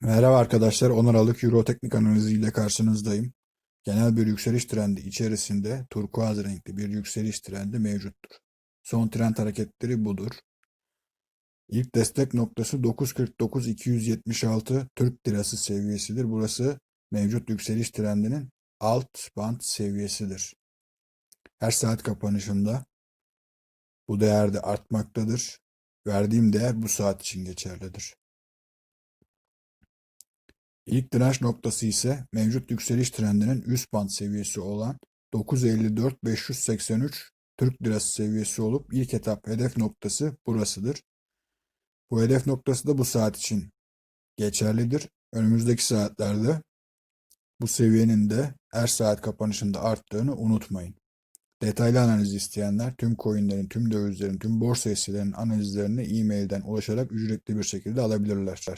Merhaba arkadaşlar, 10 Aralık Euro teknik analizi ile karşınızdayım. Genel bir yükseliş trendi içerisinde turkuaz renkli bir yükseliş trendi mevcuttur. Son trend hareketleri budur. İlk destek noktası 9.49-276 Türk Lirası seviyesidir. Burası mevcut yükseliş trendinin alt band seviyesidir. Her saat kapanışında bu değer de artmaktadır. Verdiğim değer bu saat için geçerlidir. İlk direnç noktası ise mevcut yükseliş trendinin üst band seviyesi olan 954-583 Türk Lirası seviyesi olup ilk etap hedef noktası burasıdır. Bu hedef noktası da bu saat için geçerlidir. Önümüzdeki saatlerde bu seviyenin de her saat kapanışında arttığını unutmayın. Detaylı analiz isteyenler tüm coinlerin, tüm dövizlerin, tüm borsa hisselerinin analizlerini e-mailden ulaşarak ücretli bir şekilde alabilirler.